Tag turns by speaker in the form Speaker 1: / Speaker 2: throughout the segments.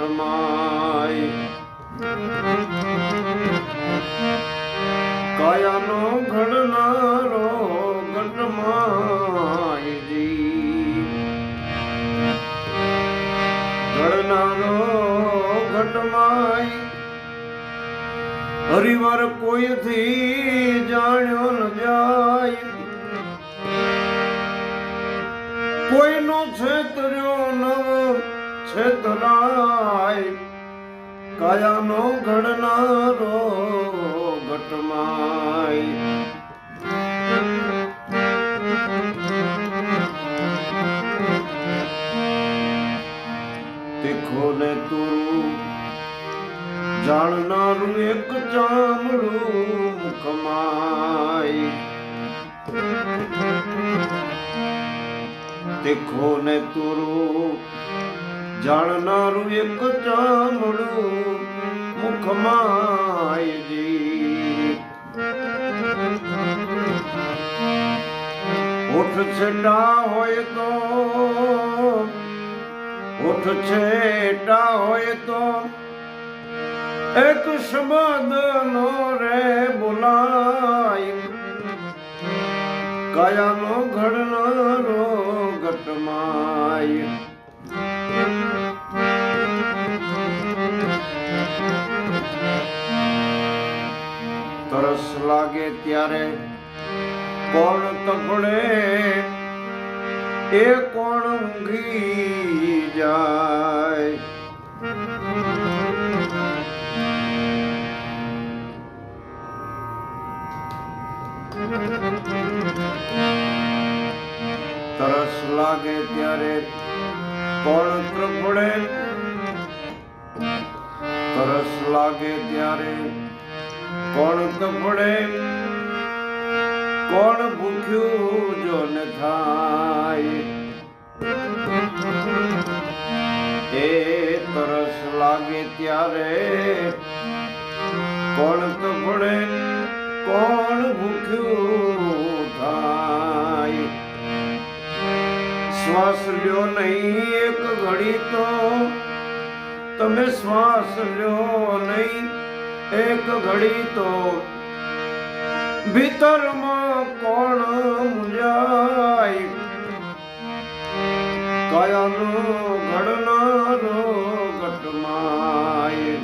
Speaker 1: ઘટમાય કાયાનો ઘડનારો ઘટમાયજી ઘડનારો ઘટમાય હરિવાર કોઈથી જાણ્યો ન જાય. કોઈનો છે તર્યો છેતરાય કાયાનો ઘડનારો ઘટમાય તીખો ને તું જાણનારું એક ચામડું મુખમાય તીખો ને તુરું જાણનારું એક ચામડું મુખમાયજી હોઠ છેટા હોય તો હોઠ છેટા હોય તો, એક શબ્દ નો રે બોલાય. કાયાનો ઘડનારો ઘટમાય ત્યારે કોણ તપડે એ કોણ ઊંઘી જાય? તરસ લાગે ત્યારે કોણ ત્રપડે તરસ લાગે ત્યારે કોણ તપડે કોણ ભૂખ્યું જો ન થાય? એ તરસ લાગે ત્યારે કોણ તપડે કોણ ભૂખ્યું થાય? શ્વાસ લ્યો નહીં એક ઘડી તો, તમે શ્વાસ લ્યો નહીં એક ઘડી તો. ભીતરમાં કોણ મુંજાય કયાનો ઘડનારો ઘટમાય?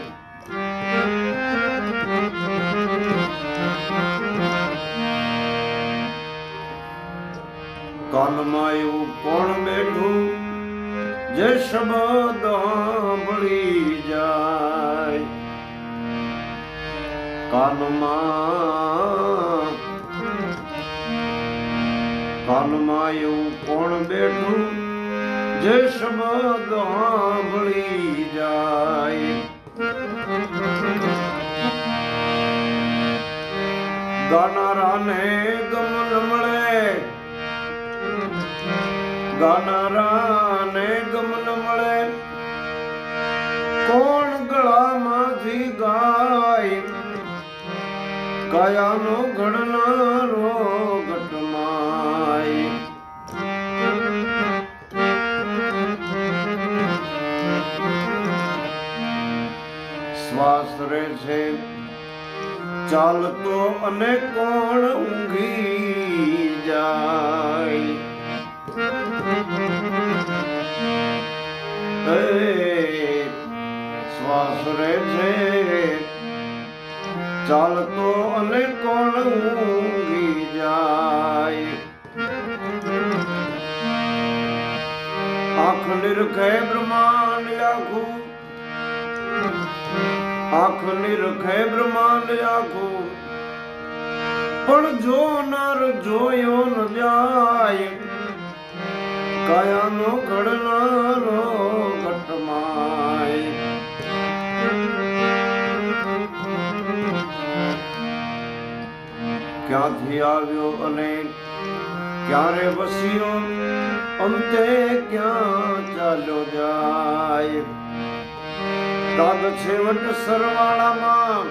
Speaker 1: કાનમાં કોણ બેઠું? જે શબ્દ કાનમાં કાનમાં એવું કોણ બેઠું જે શબ્દ સાંભળી જાય ગાનારાને ગમન મળે ગાનારાને ગમન મળે કાયાનો ઘડનારો ઘટમાય. શ્વાસ રે છે ચાલતો અને કોણ ઊંઘી ચાલતો અને કોણ ઊંઘી જાય? આંખ નિરખે બ્રહ્માંડ આખું આંખ નિરખે બ્રહ્માંડ આખું પણ જોનાર જોયો ન જાય. કાયાનો ઘડનારો ક્યાંથી આવ્યો અને ક્યારે વસ્યો? અંતે ક્યાં ચાલ્યો જાય? કાગ છે વટ સરવાળામાં.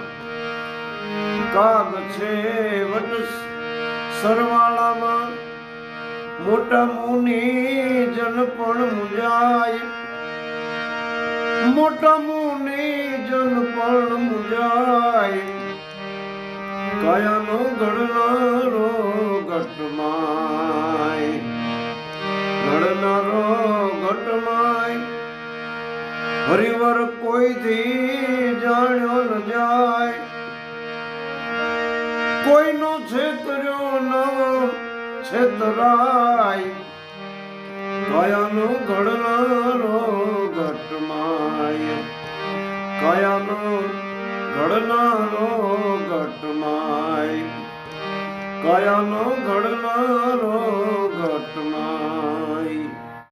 Speaker 1: કાગ છે વટ સરવાળામાં. મોટા મુનિ જન પણ મુજાય મોટા પાયાનો ગણનારો ઘટમાય. ગણનારો ઘટમાય. હરિવર કોઈથી જાણ્યો ન જાય. કોઈનો છેતર્યો નવો છેતરાય. કયાનો ઘડનારો ઘટમાય. કયાનો ઘડનારો ઘટમાય કયાનો ઘડનારો ઘટમાય